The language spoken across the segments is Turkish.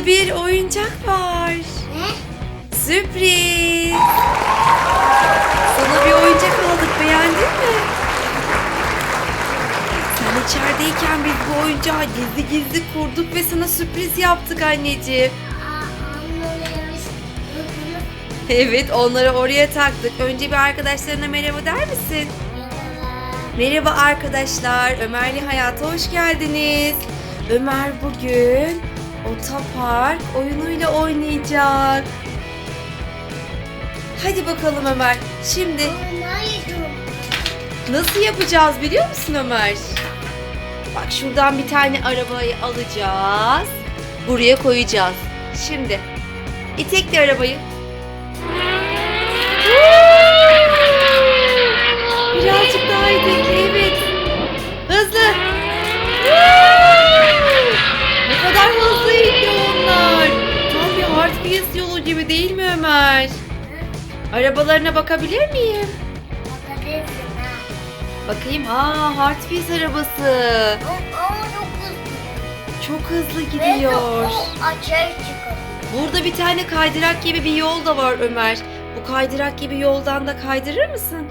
Burada bir oyuncak var. Ne? Sürpriz. Sana bir oyuncak aldık beğendin mi? Sen içerideyken biz bu oyuncağı gizli gizli kurduk ve sana sürpriz yaptık anneciğim. Evet onları oraya taktık. Önce bir arkadaşlarına merhaba der misin? Merhaba. Merhaba arkadaşlar. Ömerli Hayat'a hoş geldiniz. Ömer bugün otopark oyunuyla oynayacak. Hadi bakalım Ömer. Şimdi nasıl yapacağız biliyor musun Ömer? Bak şuradan bir tane arabayı alacağız. Buraya koyacağız. Şimdi itekle arabayı. Arabalarına bakabilir miyim? Bakabilirsin ha. Bakayım. Aa Wheels arabası. O, ama çok hızlı. Çok hızlı Ve gidiyor. o açığa çıkıyor. Burada bir tane kaydırak gibi bir yol da var Ömer. Bu kaydırak gibi yoldan da kaydırır mısın?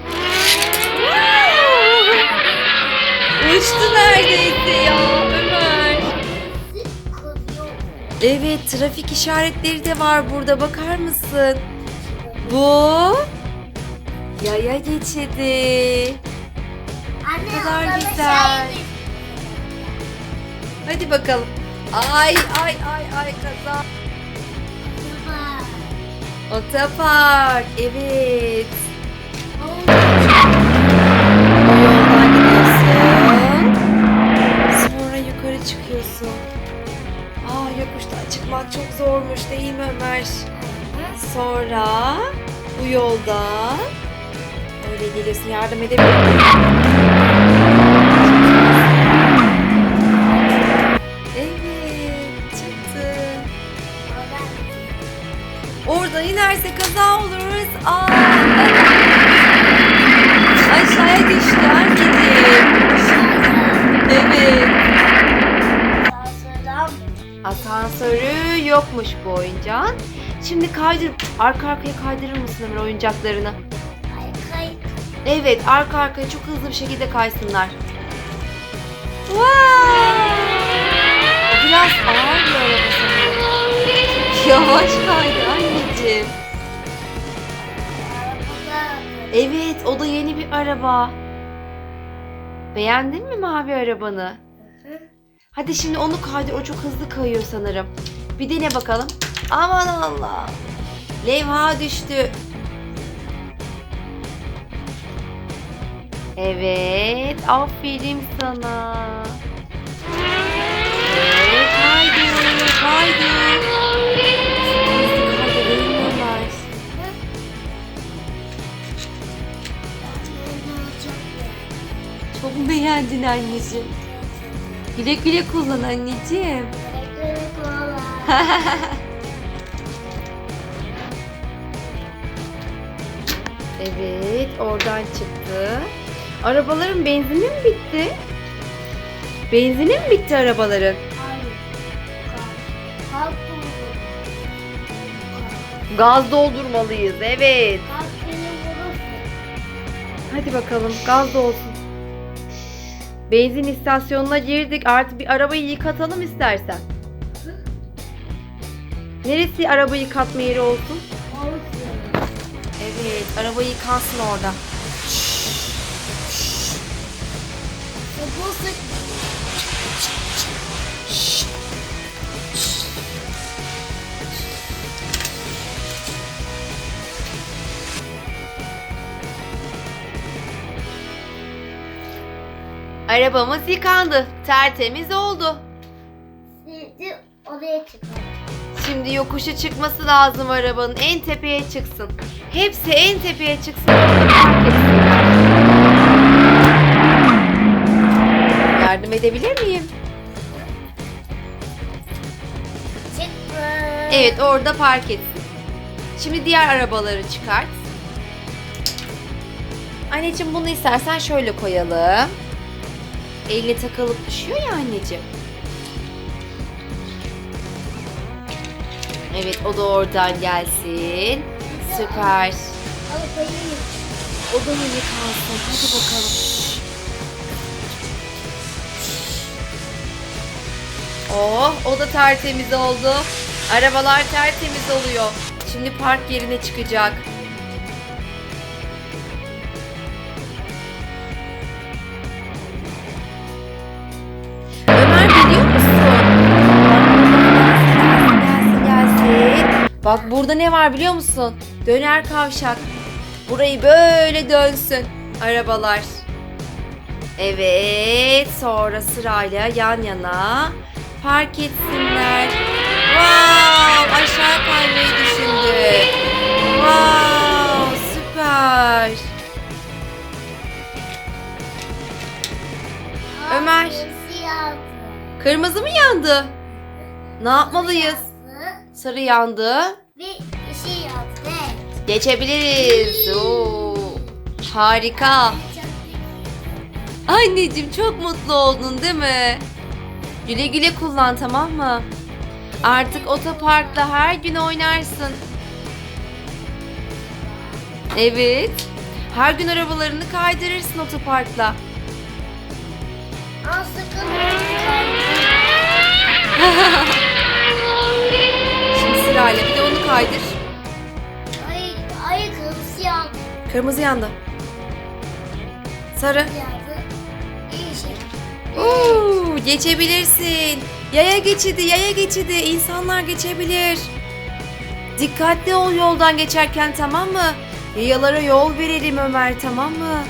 Uçtu neredeyse ya Ömer. Evet trafik işaretleri de var burada bakar mısın? Bu yaya geçidi. Anne kadar odada güzel. şey- Hadi bakalım. Ay ay ay ay kaza. Otopark evet. O yoldan gidiyorsun. Sonra yukarı çıkıyorsun. Aa yokuştan çıkmak çok zormuş değil mi Ömer? Sonra yolda öyle geliyorsun yardım edebilir miyim? Evet çıktı. Oradan inerse kaza oluruz. Aa. Aşağıya Asansörü yokmuş bu oyuncağın. Şimdi kaydır, arka arkaya kaydırır mısın Ömer oyuncaklarını? Evet, arka arkaya çok hızlı bir şekilde kaysınlar. Wow! Biraz ağır bir araba sanırım. Yavaş kaydı anneciğim. Evet, o da yeni bir araba. Beğendin mi mavi arabanı? Hadi şimdi onu kaydır. O çok hızlı kayıyor sanırım. Bir dene bakalım. Aman Allah. Levha düştü. Evet. Aferin sana. Evet. Kaydı. Kaydı. Hızlı kaydı değil mi Ömer? Çok beğendin anneciğim? Güle güle kullan anneciğim. Elektronik olan. Evet, oradan çıktı. Arabaların benzini mi bitti? Benzini mi bitti arabaların? Hayır. Gaz doldurmalıyız, evet. Vurursun. Hadi bakalım, gaz da olsun. Benzin istasyonuna girdik. Artık bir arabayı yıkatalım istersen. Neresi araba yıkatma yeri olsun? Evet, araba yıkansın orada. Sıkı Arabamız yıkandı. Tertemiz oldu. Sizi oraya çıkar. Şimdi yokuşa çıkması lazım arabanın. En tepeye çıksın. Hepsi en tepeye çıksın. Yardım edebilir miyim? Çıktı. Evet orada park etsin. Şimdi diğer arabaları çıkart. Anneciğim bunu istersen şöyle koyalım. Eline takılıp düşüyor ya anneciğim. Evet o da oradan gelsin. Süper. Alıp koyayım. O da öyle kalsın. Hadi bakalım. Oh o da tertemiz oldu. Arabalar tertemiz oluyor. Şimdi park yerine çıkacak. Bak burada ne var biliyor musun? Döner kavşak. Burayı böyle dönsün arabalar. Evet, sonra sırayla yan yana park etsinler. Wow, aşağı kaymayı düşündü. Wow, süper. Ömer. Yaptı. Kırmızı mı yandı? Ne yapmalıyız? Sarı yandı. Bir şey yaptı. Evet. Geçebiliriz. Oo, harika. Anneciğim çok mutlu oldun değil mi? Güle güle kullan tamam mı? Artık otoparkta her gün oynarsın. Evet. Her gün arabalarını kaydırırsın otoparkla. Ama sakın Sırayla bir de onu kaydır. Ay, ay kırmızı yaptı. Kırmızı yandı. Sarı. Oo, geçebilirsin. Yaya geçidi, yaya geçidi. İnsanlar geçebilir. Dikkatli ol yoldan geçerken tamam mı? Yayalara yol verelim Ömer tamam mı?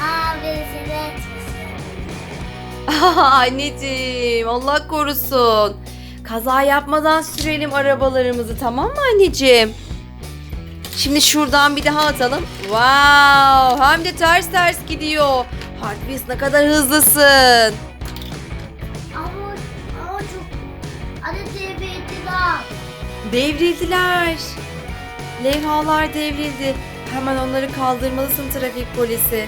Abi seni etmesin. anneciğim Allah korusun. Kaza yapmadan sürelim arabalarımızı tamam mı anneciğim? Şimdi şuradan bir daha atalım. Wow, hem de ters ters gidiyor. Wheels ne kadar hızlısın. Ama, ama çok... Hadi tebrik Devrildiler. Levhalar devrildi. Hemen onları kaldırmalısın trafik polisi.